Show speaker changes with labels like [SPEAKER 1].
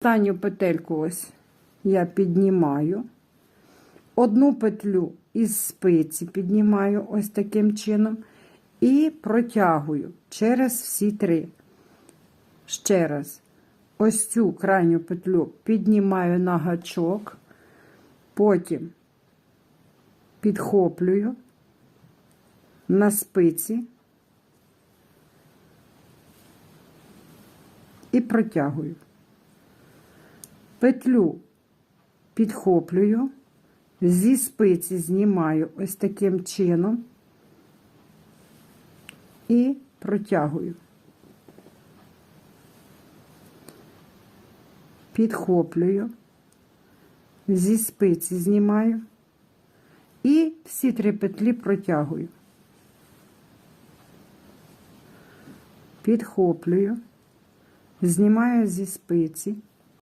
[SPEAKER 1] Останню петельку ось я піднімаю. Одну петлю із спиці піднімаю ось таким чином і протягую через всі три. Ще раз, ось цю крайню петлю піднімаю на гачок, потім підхоплюю на спиці і протягую. Петлю підхоплюю, зі спиці знімаю ось таким чином і протягую. Підхоплюю, зі спиці знімаю і всі три петлі протягую. Підхоплюю, знімаю зі спиці